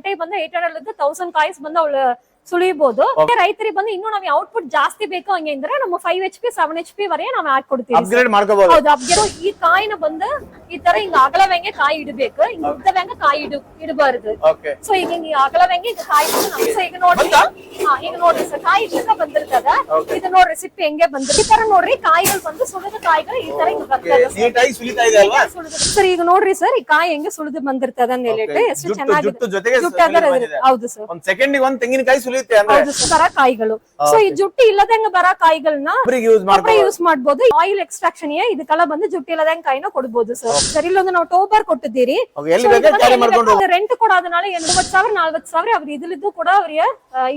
ಗಂಟೆ ಬಂದು eight hundred thousand ಕಾಯಿಸ್ ಬಂದು ಅವಳು ಸುಳಿಬಹುದು ರೈತರಿಗೆ ಬಂದು ಇನ್ನೂ ನಮಗೆ ಔಟ್ಪುಟ್ ಜಾಸ್ತಿ ಬೇಕು ಹಂಗೆ ಅಂದ್ರೆ ನಮ್ಮ five H P seven H P ವರೆಗೆ ನಾವು ಹಾಕೊಡ್ತೀವಿ ಅಪ್ಗ್ರೇಡ್ ಮಾಡ್ಕೋಬಹುದು ಹೌದು upgrade. ಈ ಕಾಯಿನ ಬಂದು ಈ ತರ ಹಿಂಗ ಅಗಲವೆಂಗೆ ಕಾಯಿ ಇಡಬೇಕು. ಹಿಂಗ ಉದ್ದವೆಂಗೆ ಕಾಯಿ ಇಡು ಇಡಬಾರದು. ಸೊ ಈಗ ಹಿಂಗ ಅಗಲವೆಂಗೆ ಕಾಯಿ ಸೊ ಈಗ ನೋಡ್ರಿ ಹಾ ಈಗ ನೋಡ್ರಿ ಸರ್ ಕಾಯಿ ಇಡ್ಲಿಕ್ಕ ಬಂದಿರ್ತದ. ಇದು ನೋಡ್ರಿ ಸಿಪ್ಪೆ ಹೆಂಗೆ ಬಂದಿರ್ ಈ ತರ ನೋಡ್ರಿ ಕಾಯಿಗಳು ಬಂದು ಸುಳಿದ ಕಾಯಿಗಳು ಈ ತರ ಹಿಂಗ್ ಬರ್ತದ ನೀಟಾಗಿ ಸುಲಿತಾ ಇದೆ ಅಲ್ವಾ? ಸರ್ ಈಗ ನೋಡ್ರಿ ಸರ್ ಈ ಕಾಯಿ ಹೆಂಗೆ ಸುಳಿದು ಬಂದಿರ್ತದ ಹೇಳಿಟ್ಟು ಎಷ್ಟು ಜುಟ್ಟು ಚೆನ್ನಾಗಿದೆ. ಜುಟ್ಟು ಜೊತೆಗೆ ಅದರ ಹೌದು ಸರ್. ಒಂದ್ ಸೆಕೆಂಡಿಗೆ ಒಂದ್ ತೆಂಗಿನಕಾಯಿ ಸುಲಿಯುತ್ತೆ ಅಂದ್ರೆ? ಹೌದು ಸರ್ ಬರ ಕಾಯಿಗಳು. ಸೊ ಈ ಜುಟ್ಟಿ ಇಲ್ಲದಂಗ ಬರ ಕಾಯಿಗಳನ್ನ ಒಬ್ರಿಗೆ ಯೂಸ್ ಯೂಸ್ ಮಾಡ್ಬೋದು. ಆಯಿಲ್ ಎಕ್ಸ್ಟ್ರಾಕ್ಷನ್ ಇದಕ್ಕೆಲ್ಲ ಬಂದು ಜುಟ್ಟಿ ಇಲ್ಲದಂಗ ಕಾಯಿನ ಕೊಡ್ಬೋದು ಸರ್. ಸರ್ ಇಲ್ಲೊಂದು ನಾವು ಟೋಬರ್ ಕೊಟ್ಟಿದ್ದೀರಿ. Okay, ಎಲ್ಲಿ ಬೇಕಾದ್ರೆ carry ಮಾಡ್ಕೊಂಡು ರೆಂಟ್ ಕೊಡೋದನಾல ಎಂಬತ್ತು ಸಾವಿರ ನಲ್ವತ್ತು ಸಾವಿರ ಅವ್ರ ಇದ್ರದ್ದು ಕೂಡ ಅವ್ರಿಗೆ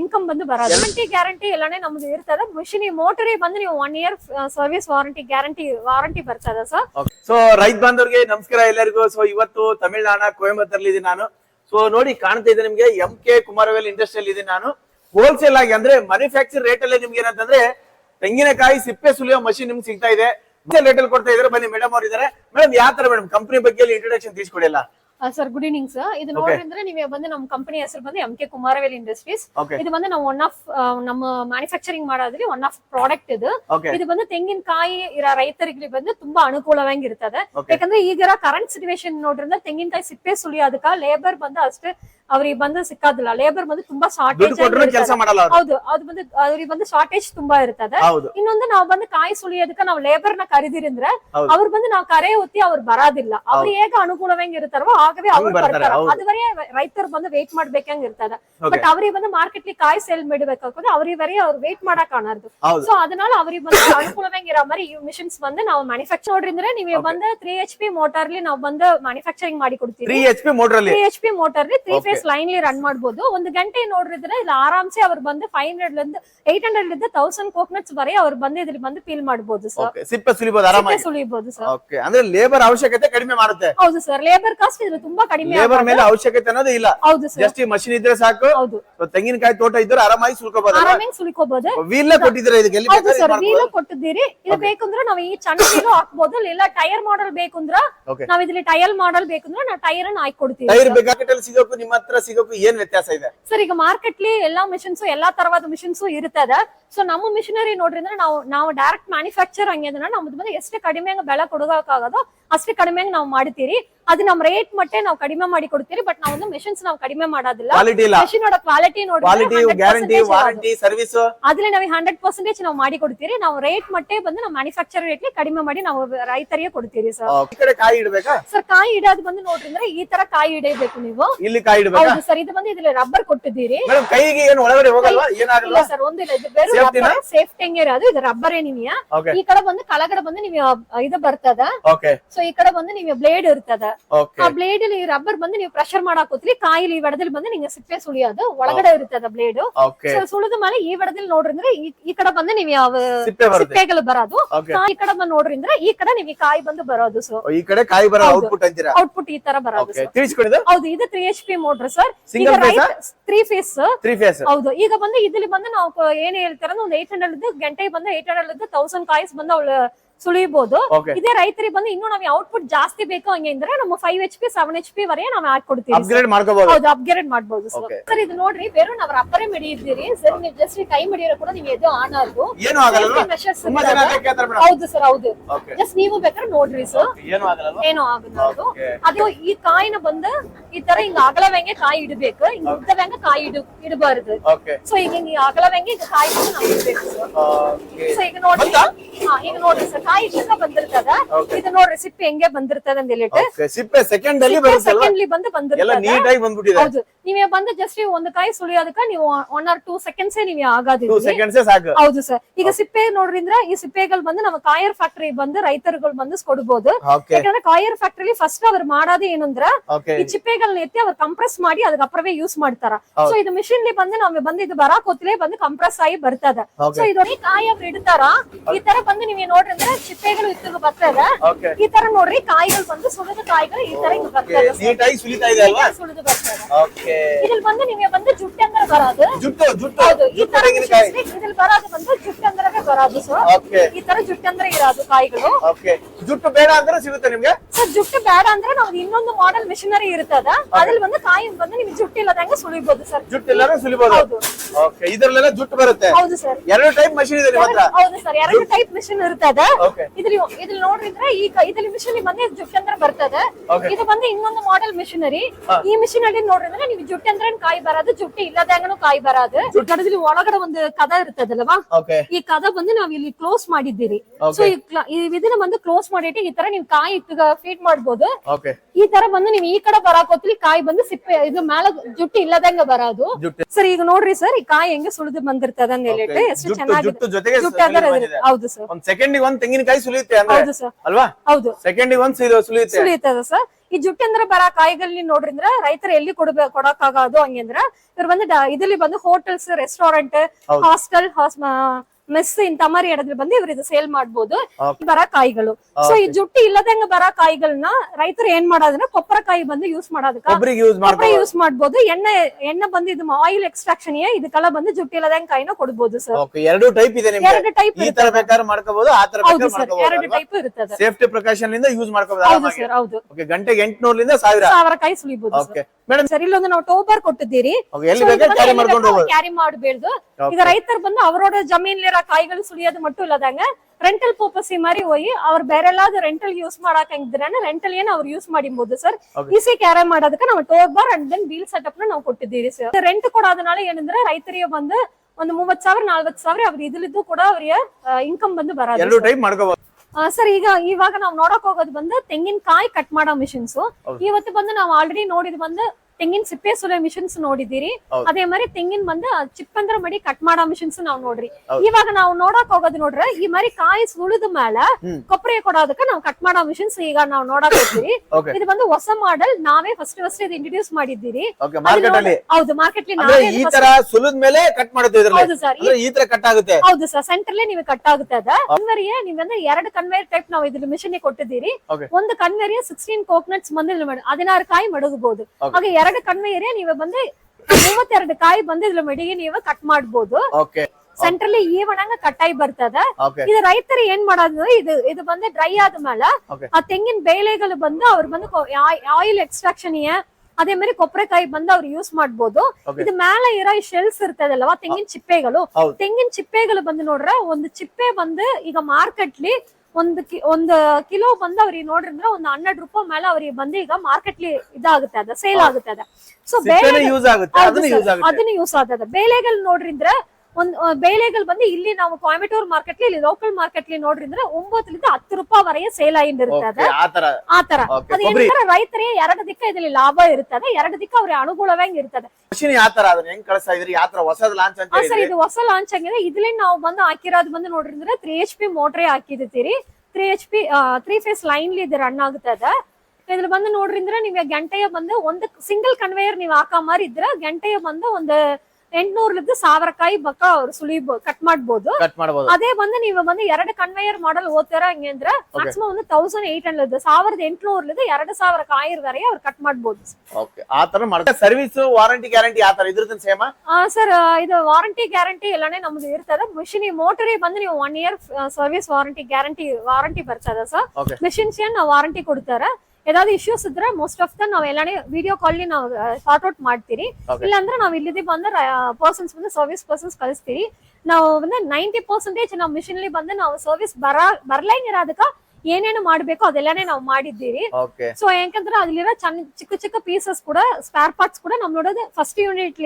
ಇನ್ಕಮ್ ಬಂದು ಬರೋದು. ಗ್ಯಾರಂಟಿ ಗ್ಯಾರಂಟಿ ಎಲ್ಲಾನೇ ನಮ್ದು ಇರ್ತದೆ. ಮಿಷಿನ್ ಮೋಟರ್ ಬಂದು ನೀವು one year service warranty guarantee warranty ಬರ್ತದೆ. ಸರ್ ಸೊ ರೈತ ಬಾಂಧವ್ರಿಗೆ ನಮಸ್ಕಾರ ಎಲ್ಲರಿಗೂ. ಸೊ ಇವತ್ತು ತಮಿಳ್ನಾಡ ಕೋಯಂಬತ್ತೂರ್ ಇದೀನಿ ನಾನು. ಸೊ ನೋಡಿ ಕಾಣ್ತಾ ಇದೆ ನಿಮ್ಗೆ ಎಂ ಕೆ ಕುಮಾರವೇಲ್ ಇಂಡಸ್ಟ್ರಿಯಲ್ ಇದೀನಿ ನಾನು. ಹೋಲ್ಸೇಲ್ ಆಗಿ ಅಂದ್ರೆ ಮ್ಯಾನುಫ್ಯಾಕ್ಚರ್ ರೇಟ್ ಅಲ್ಲಿ ನಿಮ್ಗೆ ಏನಂತಂದ್ರೆ ತೆಂಗಿನಕಾಯಿ ಸಿಪ್ಪೆ ಸುಲಿಯೋ ಮಷಿನ್ ನಿಮ್ಗೆ ಸಿಗ್ತಾ ಇದೆ. ರೇಟ್ ಅಲ್ಲಿ ಕೊಡ್ತಾ ಇದಾರೆ ಬನ್ನಿ ಮೇಡಮ್ ಅವ್ರು ಇದಾರೆ ಮೇಡಮ್ ಯಾವ ತರ ಮೇಡಮ್ ಕಂಪನಿ ಬಗ್ಗೆ ಇಂಟ್ರೊಡಕ್ಷನ್ ತಿಳಿಸ್ಕೊಡಿಲ್ಲ ಸರ್ ಗುಡ್ ಈವ್ನಿಂಗ್ ಸರ್ ಇದು ನೋಡ್ರಿ ಅಂದ್ರೆ ನೀವು ಬಂದು ನಮ್ಮ ಕಂಪನಿ ಹೆಸರು ಬಂದು M K Kumaravel industries okay ಇದು ಬಂದು ನಾವು ಒನ್ ಆಫ್ ನಮ್ಮ ಮ್ಯಾನುಫ್ಯಾಕ್ಚರಿಂಗ್ ಮಾಡೋದ್ರಲ್ಲಿ ಒನ್ ಆಫ್ ಪ್ರಾಡಕ್ಟ್ ಇದು ಓಕೆ ಇದು ಬಂದು ತೆಂಗಿನಕಾಯಿ ಇರೋ ರೈತರಿಗೆ ಬಂದು ತುಂಬಾ ಅನುಕೂಲವಾಗಿ ಇರ್ತದೆ Okay. ಯಾಕಂದ್ರೆ ಈಗ ಕರೆಂಟ್ ಸಿಚುವೇಶನ್ ನೋಡ್ರಿಂದ ತೆಂಗಿನಕಾಯಿ ಸಿಪ್ಪೆ ಸುಲಿಯೋದಕ್ಕ ಲೇಬರ್ ಬಂದು ಅಷ್ಟೇ ಅವ್ರಿಗೆ ಬಂದು ಸಿಕ್ಕಾದಿಲ್ಲ. ಲೇಬರ್ ಬಂದು ತುಂಬಾ ಶಾರ್ಟೇಜ್ ಹೌದು ಅದು ಬಂದು ಅವ್ರಿಗೆ ಬಂದು ಶಾರ್ಟೇಜ್ ತುಂಬಾ ಇರ್ತದೆ. ಇನ್ನೊಂದು ನಾವು ಬಂದು ಕಾಯಿ ಸುಳಿಯೋದಕ್ಕೆ ನಾವು ಲೇಬರ್ನ ಕರೆದಿರಂದ್ರೆ. ಅವ್ರು ಬಂದು ನಾವು ಕರೆ ಹೊತ್ತಿ ಅವ್ರು ಬರೋದಿಲ್ಲ. ಅವ್ರು ಹೇಗೆ ಅನುಕೂಲವಾಗಿ ಇರ್ತಾರೋ ಆಗವೇ ಅವ್ರು ಬರ್ತಾರೆ, ಬರ್ತಾರೆ. ರೈತರು ಬಂದು ವೇಟ್ ಮಾಡ್ಬೇಕಂಗ್ ಇರ್ತದ. ಬಟ್ ಅವ್ರಿಗೆ ಬಂದು ಮಾರ್ಕೆಟ್ ಕಾಯಿ ಸೇಲ್ ಮಾಡಬೇಕಾಗ್ತದೆ. ಅವ್ರಿವರೆಗೆ ಅವ್ರು ವೇಟ್ ಮಾಡಕ್ ಕಾಣಾರ್ದು. ಸೊ ಅದನಾல ಅವ್ರಿಗೆ ಬಂದು ಅನುಕೂಲವಾಗಿ ಇರೋ ಮರಿ ಈ ಮಿಷನ್ಸ್ ಬಂದು ನಾವು ಮ್ಯಾನುಫ್ಯಾಕ್ಚರ್ ನೋಡ್ರಿಂದ್ರೆ ನೀವು ಬಂದು ತ್ರೀ ಎಚ್ ಪಿ ಮೋಟಾರ್ಲಿ ನಾವು ಬಂದು ಮ್ಯಾನುಫ್ಯಾಕ್ಚರಿಂಗ್ ಮಾಡಿ ತ್ರೀ ಕೊಡ್ತೀವಿ H P motor three H P three phase ಲೈನ್ಲಿ run ಮಾಡಬಹುದು ಒಂದು ಗಂಟೆ ನೋಡಿದ್ರೆ ಇಲ್ಲಿ ಆರಾಮ್ಸೆ ಅವ್ರು ಬಂದು ಫೈವ್ ಹಂಡ್ರೆಡ್ ಲಿಂದ ಏಟ್ ಹಂಡ್ರೆಡ್ ಲಿಂದ ತೌಸಂಡ್ ಕೋಕೋನಟ್ಸ್ ಬರೀ ಅವ್ರು ಬಂದು ಇದ್ರಲ್ಲಿ ಬಂದು ಫೀಲ್ ಮಾಡಬಹುದು ಸರ್ ಸಿಪ್ಪೆ ಸುಲಿಬಹುದು ಆರಾಮಾಗಿ? ಸುಳಿಬಹುದು ಸರ್ ಓಕೆ ಅಂದ್ರೆ ಲೇಬರ್ ಅವಶ್ಯಕತೆ ಕಡಿಮೆ ಮಾಡುತ್ತೆ. ಹೌದು ಸರ್ ಲೇಬರ್ ಕಾಸ್ಟ್ ಇದ್ರೆ ತುಂಬಾ ಕಡಿಮೆ ಲೇಬರ್ ಮೇಲೆ ಅವಶ್ಯಕತೆ ಅನ್ನೋದು ಇಲ್ಲ. ಹೌದು ಸರ್ ಜಸ್ಟ್ ಈ ಮಷಿನ್ ಇದ್ರೆ ಸಾಕು. ಹೌದು. ತೆಂಗಿನಕಾಯಿ ತೋಟ ಇದ್ರೆ ಆರಾಮಾಗಿ ಸುಲ್ಕೋಬಹುದು ಆರಾಮಾಗಿ ಸುಲಿಕೋಬಹುದು ವೀಲ್ ಕೊಟ್ಟಿದ್ರೆ ಇದಕ್ಕೆ? ಎಲ್ಲಿ ಹೌದು ಸರ್. ವೀಲ್ ಕೊಟ್ಟಿದ್ದೀರಿ. ಇದು ಬೇಕಂದ್ರೆ ನಾವು ಈ ಚಂದ ಹಾಕಬಹುದು ಇಲ್ಲ ಟೈರ್ ಮಾಡೆಲ್ ಬೇಕಂದ್ರೆ ನಾವು ನಾವ್ ಇದ್ರಲ್ಲಿ ಟೈರ್ ಮಾಡೆಲ್ ಬೇಕಂದ್ರೆ ನಾವು ಟೈರ್ ಅನ್ನು ಹಾಕಿ ಕೊಡ್ತೀವಿ ಟೈರ್ ಬೇಕಾಗಿದ್ರೆ ಸಿಗೋಕು ನಿಮ್ಮ ಹತ್ರ ಸಿಗೋಕು ಏನ್ ವ್ಯತ್ಯಾಸ ಇದೆ? ಸರ್, ಈಗ ಮಾರ್ಕೆಟ್ಲಿ ಎಲ್ಲಾ ಮಿಷನ್ಸ್ ಎಲ್ಲಾ ತರವಾದ ಮಿಷನ್ಸ್ ಇರ್ತದ ಸೊ ನಮ್ಮ ಮಿಷನರಿ ನೋಡ್ರಿ ಅಂದ್ರೆ ನಾವು ನಾವು ಡೈರೆಕ್ಟ್ ಮ್ಯಾನುಫ್ಯಾಕ್ಚರ್ ಹಂಗೆ ಅಂದ್ರೆ ನಮ್ದು ಬಂದ್ರೆ ಎಷ್ಟು ಕಡಿಮೆ ಬೆಲೆ ಕೊಡೋಕಾಗೋದೋ ಅಷ್ಟೇ ಕಡಿಮೆ ನಾವು ಮಾಡ್ತೀರಿ. ಅದು ನಮ್ ರೇಟ್ ಮಟ್ಟೆ ನಾವು ಕಡಿಮೆ ಮಾಡಿ ಕೊಡ್ತೀರಿ ಬಟ್ ನಾವು ಮೆಷಿನ್ಸ್ ನಾವು ಕಡಿಮೆ ಮಾಡೋದಿಲ್ಲ. ಕ್ವಾಲಿಟಿ ಇಲ್ಲ. ಮಿಷಿನ್ ನೋಡೋ ಕ್ವಾಲಿಟಿ ನೋಡಿ ಕ್ವಾಲಿಟಿ ಗ್ಯಾರಂಟಿ ವಾರಂಟಿ ಸರ್ವಿಸ್ ಅದ್ರಲ್ಲಿ ನಾವು ಹಂಡ್ರೆಡ್ ಪರ್ಸೆಂಟೇಜ್ ನಾವು ಮಾಡಿ ಕೊಡ್ತೀರಿ ನಾವು ರೇಟ್ ಮಟ್ಟೆ ಬಂದು ನಾವು ಮ್ಯಾನುಫ್ಯಾಕ್ಚರ್ ರೇಟ್ ಕಡಿಮೆ ಮಾಡಿ ನಾವು ರೈತರಿಗೆ ಕೊಡ್ತೀರಿ ಸರ್ ಈ ಕಡೆ ಕಾಯಿ ಇಡಬೇಕಾ? ಸರ್ ಕಾಯಿ ಇಡೋದು ಬಂದು ನೋಡ್ರಿ ಅಂದ್ರೆ ಈ ತರ ಕಾಯಿ ಇಡಬೇಕು ನೀವು. ಇಲ್ಲಿ ಕಾಯಿ ಇಡಬೇಕಾ? ಹೌದು ಸರ್ ಇದು ಬಂದು ಇದ್ರಲ್ಲಿ ರಬ್ಬರ್ ಕೊಟ್ಟಿದ್ದೀರಿ. ಮೇಡಂ ಕೈಗೆ ಏನು ಒಳಗಡೆ ಹೋಗಲ್ವಾ? ಏನಾಗಲ್ಲ ಸರ್ ಒಂದಿಲ್ಲ ಇದು ಬೇರೆ? ಸೇಫ್ಟಿ ಇರೋದು ಇದು ರಬ್ಬರ್ ನಿಮಿಯ ಈ ಕಡೆ ಬಂದು ಕೆಳಗಡೆ ಬಂದು ನೀವು ಇದು ಬರ್ತದ. ಸೊ ಈ ಕಡೆ ಬಂದು ನೀವು ಬ್ಲೇಡ್ ಇರ್ತದ. ಆ ಬ್ಲೇಡ್ ಅಲ್ಲಿ ರಬ್ಬರ್ ಬಂದು ನೀವು ಪ್ರೆಷರ್ ಮಾಡಾಕೋತ್ರಿ ಕಾಯಿಲಿ ಈ ವಡದಲ್ಲಿ ಬಂದು ನಿಂಗೆ ಸಿಪ್ಪೆ ಸುಳಿಯೋದು ಒಳಗಡೆ ಇರುತ್ತೆ ಅದ ಬ್ಲೇಡ್ ಸುಳಿದ ಮೇಲೆ ಈ ವಡದಲ್ಲಿ ನೋಡ್ರಿ ಅಂದ್ರೆ ಈ- ಈ ಕಡೆ ಬಂದು ನೀವು ಯಾವ ಸಿಪ್ಪೆಗಳು ಬರೋದು. ಈ ಕಡೆ ಬಂದು ನೋಡ್ರಿ ಅಂದ್ರೆ ಈ ಕಡೆ ನೀವು ಕಾಯಿ ಬಂದು ಬರೋದು ಸೊ ಈ ಕಡೆ ಕಾಯಿ ಬರೋ ಔಟ್ಪುಟ್ ಅಂತೀರಾ? ಔಟ್ಪುಟ್ ಈ ತರ ಬರೋದು. ಹೌದು ಇದು three H P motor sir? Three phase three phase ಹೌದು. ಈಗ ಬಂದು ಇದ್ರಲ್ಲಿ ಬಂದು ನಾವು ಏನ್ ಹೇಳ್ತಾರ ಒಂದು ಏಟ್ ಹಂಡ್ರೆಡ್ ಗಂಟೆಗೆ ಬಂದು ಏಟ್ ಹಂಡ್ರೆಡ್ ತೌಸಂಡ್ ಕಾಯಿಸ್ ಬಂದು ಅವಳು ಸುಳಿಬಹುದು ಇದೇ ರೈತರಿಗೆ ಬಂದು ಇನ್ನು ನಮಗೆ ಔಟ್ಪುಟ್ ಜಾಸ್ತಿ ಬೇಕು ಹಂಗೆ ಅಂದ್ರೆ ನಮ್ಮ five H P seven H P ವರೆಗೆ ನಾವು ಹಾಕೊಡ್ತೀವಿ ಹೌದು ಅಪ್ಗ್ರೇಡ್ ಮಾಡಬಹುದು ಸರ್ ಇದು ನೋಡ್ರಿ ಬೇರೆ ನಾವ್ ರಬ್ಬರೇ ಮಿಡಿಯಿದ್ದೀರಿ ಸರ್ ನೀವು ಜಸ್ಟ್ ಕೈ ಮಿಡಿಯೋರು ಕೂಡ ನೀವು ಎದು ಆನ್ ಆಗು ಹೌದು ಸರ್ ಹೌದು. ಜಸ್ಟ್ ನೀವು ಬೇಕಾದ್ರೆ ನೋಡ್ರಿ ಸರ್ ಏನು ಆಗಲ್ಲ ಅದು. ಅದು ಈ ಕಾಯಿನ ಬಂದು ಈ ತರ ಹಿಂಗ ಅಗಲವೆಂಗೆ ಕಾಯಿ ಇಡಬೇಕು. ಹಿಂಗ ಉದ್ದವೆಂಗೆ ಕಾಯಿ ಇಡು ಇಡಬಾರದು. ಸೊ ಈಗ ಹಿಂಗ ಅಗಲವೆಂಗೆ ಕಾಯಿ ನಾವು ಇಡಬೇಕು ಸರ್ ಸೊ ಈಗ ನೋಡ್ರಿ. ಹಾ ಈಗ ನೋಡ್ರಿ ಸರ್ ಇಷ್ಟಕ್ಕ ಬಂದಿರ್ತದ. ಇದು ನೋಡ್ರಿ ರೆಸಿಪಿ ಹೆಂಗೆ ಬಂದಿರ್ತದ ಅಂತ ಹೇಳಿಟ್ಟು ರೆಸಿಪಿ ಸೆಕೆಂಡ್ ಅಲ್ಲಿ ಬರುತ್ತಲ್ವಾ? ಸೆಕೆಂಡ್ಲಿ ಬಂದು ಬಂದಿರ್ತದ? ನೀಟಾಗಿ ಬಂದ್ಬಿಟ್ಟಿದೆ. ಹೌದು. ನೀವೇ ಬಂದು ಜಸ್ಟ್ ಒಂದು ಕಾಯಿ ಸುಳಿಯೋದಕ್ಕ ನೀವು ಒನ್ ಆರ್ ಟೂ ಸೆಕೆಂಡ್ಸ್ ನೀವು ಆಗೋದಿಲ್ಲ ಹೌದು ಸರ್ ಈಗ ಸಿಪ್ಪೆ ನೋಡ್ರಿಂದ್ರ ಈ ಸಿಪ್ಪೆಗಳು ಬಂದು ನಮ್ಮ ಕಾಯರ್ ಫ್ಯಾಕ್ಟರಿ ಬಂದು ರೈತರುಗಳು ಬಂದು ಕೊಡ್ಬೋದು. ಯಾಕಂದ್ರೆ ಕಾಯರ್ ಫ್ಯಾಕ್ಟರಿ ಫಸ್ಟ್ ಅವ್ರು ಮಾಡೋದು ಏನಂದ್ರ ಈ ಚಿಪ್ಪೆಗಳನ್ನ ಎತ್ತಿ ಅವ್ರು ಕಂಪ್ರೆಸ್ ಮಾಡಿ ಅದಕ್ಕೆ ಅಪ್ರವೇ ಯೂಸ್ ಮಾಡ್ತಾರ. ಸೊ ಇದು ಮಿಷಿನ್ ಬಂದು ನಾವು ಬಂದು ಇದು ಬರಾಕ್ ಹೊತ್ತಲೇ ಬಂದು ಕಂಪ್ರೆಸ್ ಆಗಿ ಬರ್ತದ. ಸೊ ಇದು ಈ ಕಾಯಿ ಅವ್ರು ಇಡ್ತಾರ? ಈ ತರ ಬಂದು ನೀವು ನೋಡ್ರಿ ಅಂದ್ರೆ ಚಿಪ್ಪೆಗಳು ಇತ್ತು ಬರ್ತದ. ಈ ತರ ನೋಡ್ರಿ ಕಾಯಿಗಳು ಬಂದು ಸುಳಿದ ಕಾಯಿಗಳು ಈ ತರ ಸುಳಿದು ಬರ್ತದ ಇದ್ರಲ್ಲಿ ಬಂದು ನಿಮಗೆ ಬಂದು ಬರೋದು. ಜುಟ್ಟು ಜುಟ್ಟು ಹೌದು ಈ ಜುಟ್ಟು ತರ ತೆಂಗಿನಕಾಯಿ. ಇದ್ರಲ್ಲಿ ಬರೋದು ಬಂದು ಬರೋದು ಸರ್ ಈ ತರ ಇರೋದು ಕಾಯಿಗಳು. ಓಕೆ. ಜುಟ್ಟು ಬೇಡ ಅಂದ್ರೆ ಸಿಗುತ್ತೆ ನಿಮ್ಗೆ? ಸರ್ ಜುಟ್ಟು ಬೇಡ ಅಂದ್ರೆ ನಮ್ದು ಇನ್ನೊಂದು ಮಾಡೆಲ್ ಮಿಷನರಿ ಇರ್ತದ. ಅದ್ರಲ್ಲಿ ಬಂದು ಕಾಯಿ ಬಂದು ನಿಮ್ಗೆ ಜುಟ್ಟು ಇಲ್ಲದಂಗೆ ಸುಳಿಬಹುದು ಸರ್ ಜುಟ್ಟು ಎಲ್ಲರೂ ಸುಲಿಬಹುದು ಹೌದು. ಓಕೆ. ಇದ್ರಲ್ಲೆಲ್ಲ ಜುಟ್ಟು ಬರುತ್ತೆ. ಹೌದು ಸರ್ ಎರಡು ಟೈಪ್ ಮಷಿನ್ ಇದೆ ನಿಮ್ಮ ಹತ್ರ ಹೌದು ಸರ್ ಎರಡು ಟೈಪ್ ಮಿಷನ್ ಇರ್ತದ. ಇದ್ರಲ್ಲಿ ಇದ್ರಲ್ಲಿ ನೋಡಿದ್ರೆ ಈ ಇದ್ರಲ್ಲಿ ಮಿಷನ್ ಬಂದು ಜುಟ್ಟು ಅಂದ್ರೆ ಬರ್ತದೆ. ಇದು ಬಂದು ಇನ್ನೊಂದು ಮಾಡೆಲ್ ಮಿಷನರಿ ಈ ಮಿಷನ್ ಅಲ್ಲಿ ನೋಡಿದ್ರೆ ನೀವು ಜುಟ್ಟು ಅಂದ್ರೆ ಕಾಯಿ ಬರೋದು? ಜುಟ್ಟು ಇಲ್ಲದಂಗನು ಕಾಯಿ ಬರೋದು. ಗಡದಲ್ಲಿ ಒಳಗಡೆ ಒಂದು ಕದ ಇರ್ತದಲ್ವಾ ಈ ಕದ ಬಂದು ನಾವ್ ಇಲ್ಲಿ ಕ್ಲೋಸ್ ಮಾಡಿದ್ದೀರಿ. ಸೊ ಈ ಇದನ್ನ ಬಂದು ಕ್ಲೋಸ್ ಮಾಡಿಟ್ಟು ಈ ತರ ನೀವು ಕಾಯಿ ಫೀಡ್ ಮಾಡ್ಬೋದು. ಈ ತರ ಬಂದು ನೀವು ಈ ಕಡೆ ಬರಾಕ್ ಹೋಗ್ಲಿ ಕಾಯಿ ಬಂದು ಸಿಪ್ಪೆ ಇದು ಮೇಲೆ ಜುಟ್ಟು ಇಲ್ಲದಂಗ ಬರೋದು. ಸರ್ ಈಗ ನೋಡ್ರಿ ಸರ್ ಈ ಕಾಯಿ ಹೆಂಗೆ ಸುಳಿದು ಬಂದಿರ್ತದ ಅಂತ ಹೇಳಿಟ್ಟು. ಎಷ್ಟು ಚೆನ್ನಾಗಿ. ಹೌದು ಸರ್. ಒಂದ್ ಸೆಕೆಂಡಿಗೆ ಒಂದ್ ತೆಂಗಿನಕಾಯಿ ಸುಲಿಯುತ್ತೆ ಹೌದು ಸರ್. ಅಲ್ವಾ? ಹೌದು. ಸೆಕೆಂಡಿಗೆ ಒಂದ್ ಸುಲಿ- ಸುಲಿಯುತ್ತೆ ಸುಳಿತದ ಸರ್? ಈ ಜುಟ್ಟು ಅಂದ್ರೆ ಬರ ಕಾಯಿಗಳಲ್ಲಿ ನೋಡ್ರಿ ಅಂದ್ರ ರೈತರು ಎಲ್ಲಿ ಕೊಡ್ಬೇಕು ಕೊಡಕ್ ಆಗೋದು ಹಂಗಂದ್ರ ಇವ್ರು ಬಂದು ಇದ್ರಲ್ಲಿ ಬಂದು hotels restaurant hostel hostel mess ಇಂತ ಮರಿ ಇಡೋದ್ರಲ್ಲಿ ಬಂದು ಇವ್ರು ಇದು ಸೇಲ್ ಮಾಡಬಹುದು ಬರೋ ಕಾಯಿಗಳು ಸೊ ಈ ಜುಟ್ಟಿ ಇಲ್ಲದಂಗ ಬರ ಕಾಯಿಗಳನ್ನ ರೈತರು ಏನ್ ಮಾಡೋದ್ರೆ ಕೊಪ್ಪರ ಕಾಯಿ ಬಂದು ಯೂಸ್ ಮಾಡೋದಕ್ಕೆ ಯೂಸ್ ಮಾಡ್ಬೋದು. ಎಣ್ಣೆ ಎಣ್ಣೆ ಬಂದು ಇದು ಆಯಿಲ್ ಎಕ್ಸ್ಟ್ರಾಕ್ಷನ್ ಇದಕ್ಕೆಲ್ಲ ಬಂದು ಜುಟ್ಟಿ ಇಲ್ಲದಂಗ ಕಾಯಿನ ಕೊಡಬಹುದು ಸರ್ ಎರಡು ಟೈಪ್ ಇದೆ ಎರಡು ಟೈಪ್ ಈ ತರ ಬೇಕಾದ್ರೆ ಮಾಡ್ಕೋಬಹುದು ಆ ತರ ಹೌದು ಸರ್ ಎರಡು ಟೈಪ್ ಇರ್ತದೆ. ಸೇಫ್ಟಿ ಪ್ರಿಕಾಷನ್ ಇಂದ ಯೂಸ್ ಮಾಡ್ಕೋಬಹುದು ಹೌದು ಸರ್ ಹೌದು. ಓಕೆ ಗಂಟೆಗೆ ಎಂಟ್ನೂರ್ಲಿಂದ ಸಾವಿರ. ಸಾವಿರ ಕಾಯಿ ಸುಲಿಬಹುದು ಓಕೆ ಮೇಡಮ್ ಸರ್ ಇಲ್ಲೊಂದು ನಾವು ಟೋಬರ್ ಕೊಟ್ಟಿದ್ದೀರಿ. ಎಲ್ಲಿ ಬೇಕಾದ್ರೆ ಕ್ಯಾರಿ ಮಾಡ್ಕೊಂಡು ಕ್ಯಾರಿ ಮಾಡಬೇಡ್ದು. Okay. ಈಗ ರೈತರು ಬಂದು ಅವರೋட ಜಮೀನ್ಲಿರೋ ಕಾಯಿಗಳು ಸುಲಿಯೋದು ಮಟ್ಟು ಇಲ್ಲದಂಗ ರೆಂಟಲ್ ಪರ್ಪಸ್ ಮಾರಿ ಹೋಗಿ ಅವ್ರು ಬೇರೆಲ್ಲಾದ್ರು ರೆಂಟಲ್ ಯೂಸ್ ಮಾಡಕ್ ಹಂಗಿದ್ರೆ ರೆಂಟಲ್ ಏನ್ ಅವ್ರು ಯೂಸ್ ಮಾಡಿಬಹುದು ಸರ್ Okay. ಈಸಿ ಕ್ಯಾರಿ ಮಾಡೋದಕ್ಕೆ ನಾವು ಟೋಬರ್ ಅಂಡ್ ದೆನ್ ವೀಲ್ ಸೆಟಪ್ನ ನಾವು ಕೊಟ್ಟಿದ್ದೀರಿ ಸರ್ ರೆಂಟ್ ಕೊಡೋದನಾல ಏನಂದ್ರೆ ರೈತರಿಗೆ ಬಂದು ಒಂದು ಮೂವತ್ ಸಾವಿರ ನಲ್ವತ್ ಸಾವಿರ ಅವ್ರ ಇದ್ರದ್ದು ಕೂಡ ಅವ್ರಿಗೆ ಇನ್ಕಮ್ ಬಂದು ಬರೋದು ಎರಡು ಟೈಪ್ ಮಾಡ್ಕೋಬಹುದು ಸರ್ ಈಗ ಇವಾಗ ನಾವು ನೋಡಕ್ ಹೋಗೋದು ಬಂದು ತೆಂಗಿನಕಾಯಿ ಕಟ್ ಮಾಡೋ ಮಿಷನ್ಸ್ ಹೌದು. ಇವತ್ತು ಬಂದು ನಾವು ಆಲ್ರೆಡಿ ನೋಡಿದ್ ಬಂದು ತೆಂಗಿನ ಸಿಪ್ಪೆ ಸುಲಿಯೋ ಮಿಷನ್ಸ್ ನೋಡಿದಿರಿ ಅದೇ ಮರಿ ತೆಂಗಿನ ಬಂದ ಚಿಪ್ಪಂದ್ರ ಮಡಿ ಕಟ್ ಮಾಡೋ ಮಿಷನ್ಸ್ ನಾವು ನೋಡ್ರಿ. ಇವಾಗ ನಾವು ನೋಡಕ್ ಹೋಗೋದು ನೋಡ್ರಿ ಈ ಮರಿ ಕಾಯಿ ಸುಳಿದ ಮೇಲೆ ಕೊಪ್ಪರೆ ಕೊಡೋದಕ್ಕ ನಾವ್ ಕಟ್ ಮಾಡೋ ಮಿಷನ್ಸ್ ಈಗ ನಾವು ನೋಡಕ್ ಹೋಗ್ತೀರಿ. ಇದು ಬಂದು ಹೊಸ ಮಾಡೆಲ್ ನಾವೇ ಫಸ್ಟ್ ಫಸ್ಟ್ ಇದು ಇಂಟ್ರೊಡ್ಯೂಸ್ ಮಾಡಿದ್ದೀರಿ. ಹೌದು ಮಾರ್ಕೆಟ್ ಈ ತರ ಸುಲಿದ ಮೇಲೆ ಕಟ್ ಮಾಡುತ್ತೆ ಹೌದು ಸರ್ ಈ ಕಟ್ ಆಗುತ್ತೆ. ಹೌದು ಸರ್ ಸೆಂಟ್ರಲ್ಲೇ ನಿಮಗೆ ಕಟ್ ಆಗುತ್ತೆ ಅದ. ಕನ್ವೇರಿಯ ನೀವೆಂದ್ರೆ ಎರಡು ಕನ್ವೇರ್ ಟೈಪ್ ನಾವು ಇದ್ರ ಮಿಷನ್ ಕೊಟ್ಟಿದ್ದೀರಿ. ಒಂದು ಕನ್ವೇರಿಯ ಸಿಕ್ಸ್ಟೀನ್ ಕೋಕೋನಟ್ಸ್ ಬಂದಿಲ್ಲ ಹದಿನಾರು ಕಾಯಿ ಮಡಗಬಹುದು. ಹಾಗೆ ಎರಡು ಎರಡು ಕಡಿಮೆ ಏರಿಯಾ ಬಂದು ಮೂವತ್ತೆರಡು ಕಾಯಿ ಬಂದು ಇದ್ರ ಮೆಡಿಗೆ ನೀವು ಕಟ್ ಮಾಡ್ಬೋದು. ಓಕೆ ಸೆಂಟ್ರಲ್ಲಿ ಈ ಒಣಂಗ ಕಟ್ಟಾಯಿ ಬರ್ತದ. ಇದು ರೈತರು ಏನ್ ಮಾಡೋದು? ಇದು ಇದು ಬಂದು ಡ್ರೈ ಆದ್ಮೇಲೆ ಆ ತೆಂಗಿನ ಬೇಲೆಗಳು ಬಂದು ಅವ್ರು ಬಂದು ಆಯಿಲ್ ಎಕ್ಸ್ಟ್ರಾಕ್ಷನ್ ಅದೇ ಮೇಲೆ ಕೊಬ್ಬರೆಕಾಯಿ ಬಂದು ಅವ್ರು ಯೂಸ್ ಮಾಡ್ಬೋದು. ಇದು ಮೇಲೆ ಇರೋ ಶೆಲ್ಸ್ ಇರ್ತದಲ್ವಾ ತೆಂಗಿನ ಚಿಪ್ಪೆಗಳು? ತೆಂಗಿನ ಚಿಪ್ಪೆಗಳು ಬಂದು ನೋಡ್ರೆ ಒಂದು ಚಿಪ್ಪೆ ಬಂದು ಈಗ ಮಾರ್ಕೆಟ್ಲಿ ಒಂದು ಕಿ ಒಂದು ಕಿಲೋ ಬಂದು ಅವ್ರಿಗೆ ನೋಡ್ರಿ ಒಂದ್ ಹನ್ನೆರಡು ರೂಪಾಯಿ ಮೇಲೆ ಅವ್ರಿಗೆ ಬಂದು ಈಗ ಮಾರ್ಕೆಟ್ಲಿ ಇದಾಗುತ್ತೆ ಅದ ಸೇಲ್ ಆಗುತ್ತೆ ಅದ. ಸೊ ಆಗುತ್ತೆ ಅದನ್ನ ಯೂಸ್ ಆಗುತ್ತೆ. ಬೇಳೆಗಳು ನೋಡ್ರಿ ಅಂದ್ರೆ ಒಂದ್ ಬೇಳೆಗಳು ಬಂದು ಇಲ್ಲಿ ನಾವು ಕೊಯಮಟೂರ್ ಮಾರ್ಕೆಟ್ಲಿ ಇಲ್ಲಿ ಲೋಕಲ್ ಮಾರ್ಕೆಟ್ ನೋಡ್ರಿ ಅಂದ್ರೆ ಒಂಬತ್ತರಿಂದ ಹತ್ತು ರೂಪಾಯಿ ವರೆಗೆ ಸೇಲ್ ಆಗಿರುತ್ತೆ ಆತರ ಆ ತರ. ಆ ತರ. Okay, ಅದು ಏನಂದ್ರೆ ರೈತರಿಗೆ ಎರಡು ದಿಕ್ಕ ಇದ್ರಲ್ಲಿ ಲಾಭ ಇರ್ತದೆ ಎರಡು ದಿಕ್ಕ ಅವ್ರಿಗೆ ಅನುಕೂಲವಾಗಿ ಇರ್ತದೆ. ಸರ್ ಇದು ಹೊಸ ಲಾಂಚ್ ಆಗಿದೆ. ಇದ್ರಲ್ಲಿ ನಾವು ಬಂದು ಹಾಕಿರೋದು ಬಂದು ನೋಡ್ರಿ ಅಂದ್ರೆ ತ್ರೀ ಎಚ್ ಪಿ ಮೋಟ್ರೇ ಹಾಕಿದಿರ್ತೀರಿ three H P three phase ಲೈನ್ಲಿ ಇದು ರನ್ ಆಗುತ್ತದ ಇದ್ರ ಬಂದು ನೋಡ್ರಿ ಅಂದ್ರೆ ನಿಮ್ಗೆ ಗಂಟೆಯ ಬಂದು ಒಂದು ಸಿಂಗಲ್ ಕನ್ವೇಯರ್ ನೀವು ಹಾಕೋ ಮಾರಿ ಇದ್ರೆ ಗಂಟೆಯ ಬಂದು ಒಂದು ಎಂಟ್ನೂರ್ಲಿದ್ದು ಸಾವಿರ ಕಾಯಿ ಬಕ್ಕ ಅವ್ರು ಸುಳಿಬಹುದು ಕಟ್ ಮಾಡ್ಬೋದು ಕಟ್ ಮಾಡಬಹುದು ಅದೇ ಬಂದು ನೀವು ಬಂದು ಎರಡು ಕನ್ವೇಯರ್ ಮಾಡಲ್ ಓದ್ತಾರ ಹಂಗೆ ಅಂದ್ರೆ ಮ್ಯಾಕ್ಸಿಮಮ್ ಒಂದು ತೌಸಂಡ್ ಏಟ್ ಹಂಡ್ರೆಡ್ ಸಾವಿರದ ಎಂಟ್ನೂರ್ಲಿದ್ದು ಎರಡು ಸಾವಿರ ಕಾಯಿವರೆಗೆ ಅವ್ರು ಕಟ್ ಮಾಡ್ಬೋದು ಓಕೆ ಆ ತರ ಮಾಡ್ತಾರೆ ಸರ್ವಿಸ್ ವಾರಂಟಿ ಗ್ಯಾರಂಟಿ ಆ ತರ ಇದ್ರದ್ದು ಸೇಮ ಸರ್ ಇದು ವಾರಂಟಿ ಗ್ಯಾರಂಟಿ ಎಲ್ಲಾನೇ ನಮ್ದು ಇರ್ತದೆ ಮಿಷಿನ್ ಮೋಟರಿ ಬಂದು ನೀವು one year service warranty guarantee warranty ಬರ್ತದೆ ಸರ್ ಓಕೆ ಮಿಷಿನ್ಸ್ ಏನ್ ನಾವು ವಾರಂಟಿ ಕೊಡ್ತಾರೆ ಏದಾದ್ರು ಇಶ್ಯೂಸ್ ಇದ್ರೆ ಮೋಸ್ಟ್ ಆಫ್ ದ ನಾವ್ ಎಲ್ಲಾನೇ ವಿಡಿಯೋ ಕಾಲ್ ನಾವು ಸಾರ್ಟ್ ಔಟ್ ಮಾಡ್ತೀರಿ. ಇಲ್ಲ ಇಲ್ಲಾಂದ್ರೆ ನಾವ್ ಇಲ್ಲಿ ಬಂದ ಪರ್ಸನ್ಸ್ ಬಂದು ಸರ್ವಿಸ್ ಪರ್ಸನ್ಸ್ ಕಳಿಸ್ತೀರಿ. ನಾವು ಬಂದ ನೈಂಟಿ ಪರ್ಸೆಂಟೇಜ್ ನಾವು ಅಲ್ಲಿ ಬಂದು ನಾವು ಸರ್ವಿಸ್ ಬರ ಬರ್ಲೈನ್ ಇರೋದಕ್ಕ ಏನೇನು ಮಾಡ್ಬೇಕು ಅದೆಲ್ಲಾನೇ ನಾವು ಮಾಡಿದ್ದೀರಿ. ಸೊ ಯಾಕಂದ್ರೆ ಅಲ್ಲಿರೋ ಚನ್ ಚಿಕ್ಕ ಚಿಕ್ಕ ಪೀಸಸ್ ಕೂಡ ಸ್ಪೇರ್ ಪಾರ್ಟ್ಸ್ ಕೂಡ ನಮ್ ನೋಡೋದು ಫಸ್ಟ್ ಯೂನಿಟ್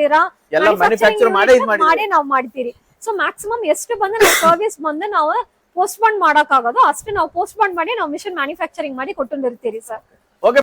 ಮಾಡೇ ನಾವು ಮಾಡ್ತೀರಿ ಸೊ ಮ್ಯಾಕ್ಸಿಮಮ್ ಎಷ್ಟು ಬಂದು ನಾವು ಸರ್ವಿಸ್ ಬಂದು ನಾವು ಪೋಸ್ಟ್ ಮಾಡೋಕ್ಕಾಗೋದು ಅಷ್ಟೇ ನಾವು ಪೋಸ್ಟ್ಪೋನ್ ಮಾಡಿ ನಾವು ಮಿಷನ್ ಮ್ಯಾನುಫ್ಯಾಕ್ಚರಿಂಗ್ ಮಾಡಿ ಕೊಟ್ಟಿರ್ತೀರಿ ಸರ್